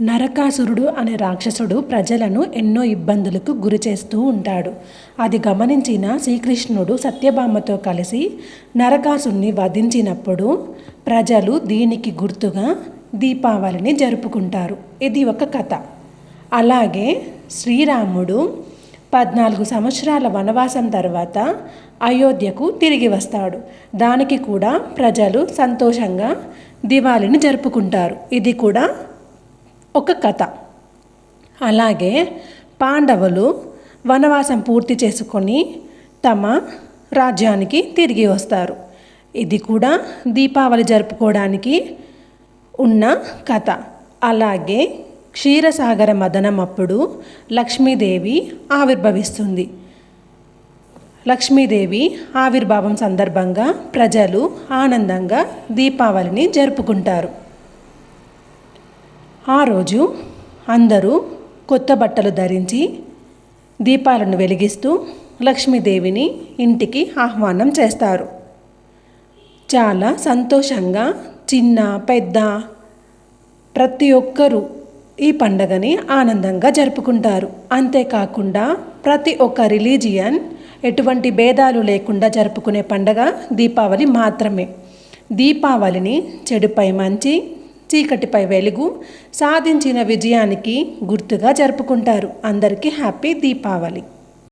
నరకాసురుడు అనే రాక్షసుడు ప్రజలను ఎన్నో ఇబ్బందులకు గురి చేస్తూ ఉంటాడు. అది గమనించిన శ్రీకృష్ణుడు సత్యభామతో కలిసి నరకాసుని వధించినప్పుడు ప్రజలు దీనికి గుర్తుగా దీపావళిని జరుపుకుంటారు. ఇది ఒక కథ. అలాగే శ్రీరాముడు పద్నాలుగు సంవత్సరాల వనవాసం తర్వాత అయోధ్యకు తిరిగి వస్తాడు. దానికి కూడా ప్రజలు సంతోషంగా దివాళిని జరుపుకుంటారు. ఇది కూడా ఒక కథ. అలాగే పాండవులు వనవాసం పూర్తి చేసుకొని తమ రాజ్యానికి తిరిగి వస్తారు. ఇది కూడా దీపావళి జరుపుకోవడానికి ఉన్న కథ. అలాగే క్షీరసాగర మదనం అప్పుడు లక్ష్మీదేవి ఆవిర్భవిస్తుంది. లక్ష్మీదేవి ఆవిర్భావం సందర్భంగా ప్రజలు ఆనందంగా దీపావళిని జరుపుకుంటారు. ఆ రోజు అందరూ కొత్త బట్టలు ధరించి దీపాలను వెలిగిస్తూ లక్ష్మీదేవిని ఇంటికి ఆహ్వానం చేస్తారు. చాలా సంతోషంగా చిన్న పెద్ద ప్రతి ఒక్కరూ ఈ పండగని ఆనందంగా జరుపుకుంటారు. అంతేకాకుండా ప్రతి ఒక్క రిలీజియన్ ఎటువంటి భేదాలు లేకుండా జరుపుకునే పండగ దీపావళి మాత్రమే. దీపావళిని చెడుపై మంచి చీకటిపై వెలుగు సాధించిన విజయానికి గుర్తుగా జరుపుకుంటారు. అందరికీ హ్యాపీ దీపావళి.